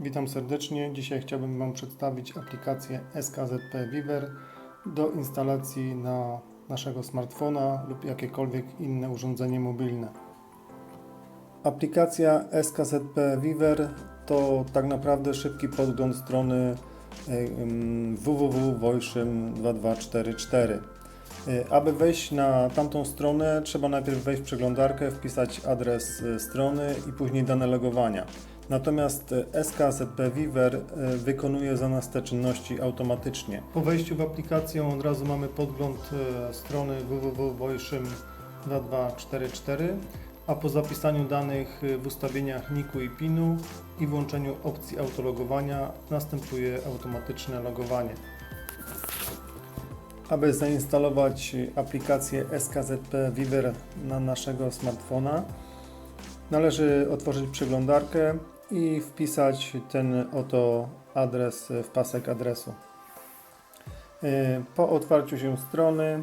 Witam serdecznie. Dzisiaj chciałbym Wam przedstawić aplikację SKZP Viver do instalacji na naszego smartfona lub jakiekolwiek inne urządzenie mobilne. Aplikacja SKZP Viver to tak naprawdę szybki podgląd strony www.voiszym2244. Y, Aby wejść na tamtą stronę, trzeba najpierw wejść w przeglądarkę, wpisać adres y, strony i później dane logowania. Natomiast y, SKZP Viver y, wykonuje za nas te czynności automatycznie. Po wejściu w aplikację od razu mamy podgląd y, strony www.voiszym2244, a po zapisaniu danych w ustawieniach NIK-u i PIN-u i włączeniu opcji autologowania następuje automatyczne logowanie. Aby zainstalować aplikację SKZP Viver na naszego smartfona, należy otworzyć przeglądarkę i wpisać ten oto adres w pasek adresu. Yy, Po otwarciu się strony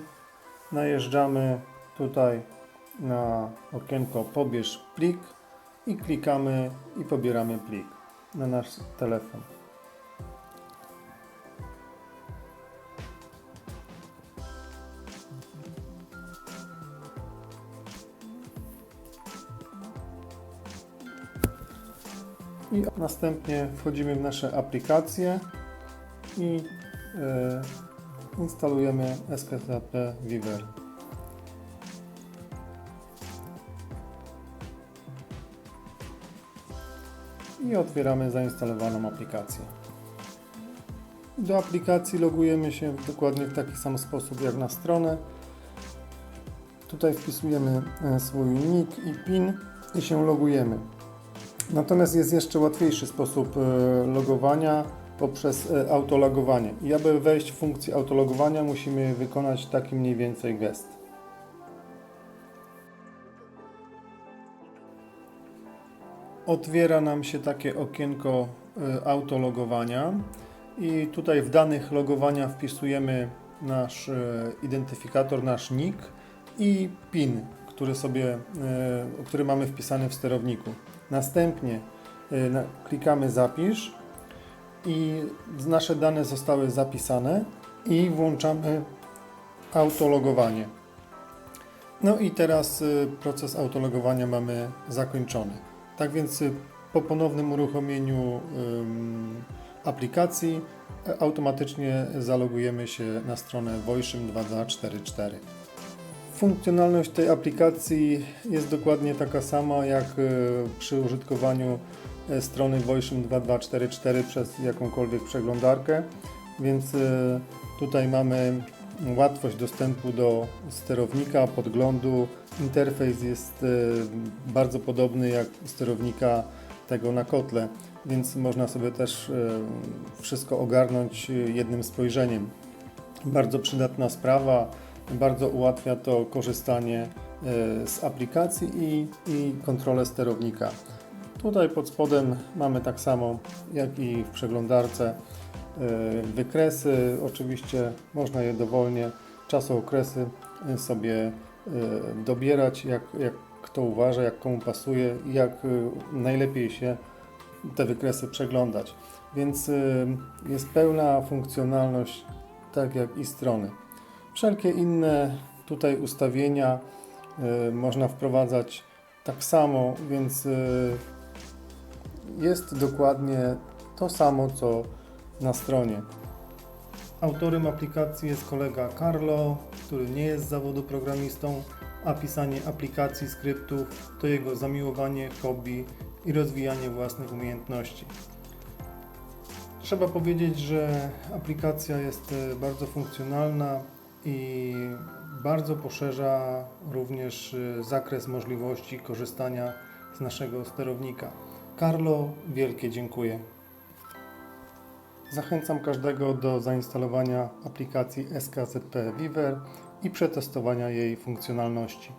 najeżdżamy tutaj na okienko Pobierz plik i klikamy i pobieramy plik na nasz telefon. I następnie wchodzimy w nasze aplikacje i e, instalujemy SKTP Viver. I otwieramy zainstalowaną aplikację. Do aplikacji logujemy się dokładnie w taki sam sposób jak na stronę. Tutaj wpisujemy e, swój nick i PIN i się logujemy. Natomiast jest jeszcze łatwiejszy sposób e, logowania poprzez e, autologowanie. I aby wejść w funkcję autologowania musimy wykonać taki mniej więcej gest. Otwiera nam się takie okienko e, autologowania i tutaj w danych logowania wpisujemy nasz identyfikator, nasz nick i PIN, który sobie, który mamy wpisany w sterowniku. Następnie y, klikamy zapisz i nasze dane zostały zapisane i włączamy autologowanie. No i teraz y, proces autologowania mamy zakończony. Tak więc y, po ponownym uruchomieniu aplikacji automatycznie zalogujemy się na stronę Voiszym2244. Funkcjonalność tej aplikacji jest dokładnie taka sama jak e, przy użytkowaniu e, strony Voiszym 2244 przez jakąkolwiek przeglądarkę, więc e, tutaj mamy łatwość dostępu do sterownika, podglądu. Interfejs jest bardzo podobny jak sterownika tego na kotle, więc można sobie też wszystko ogarnąć jednym spojrzeniem. Bardzo przydatna sprawa, bardzo ułatwia to korzystanie e, z aplikacji i, i kontrolę sterownika. Tutaj pod spodem mamy tak samo jak i w przeglądarce e, wykresy. Oczywiście można je dowolnie, czasookresy e, sobie dobierać, jak, jak kto uważa, jak komu pasuje jak najlepiej się te wykresy przeglądać. Więc jest pełna funkcjonalność, tak jak i strony. Wszelkie inne tutaj ustawienia y, można wprowadzać tak samo, więc y, jest dokładnie to samo co na stronie. Autorem aplikacji jest kolega Carlo, który nie jest z zawodu programistą, a pisanie aplikacji, skryptów to jego zamiłowanie, hobby i rozwijanie własnych umiejętności. Trzeba powiedzieć, że aplikacja jest e, bardzo funkcjonalna i bardzo poszerza również e, zakres możliwości korzystania z naszego sterownika. Carlo, wielkie dziękuję. Zachęcam każdego do zainstalowania aplikacji SKZP Viver i przetestowania jej funkcjonalności.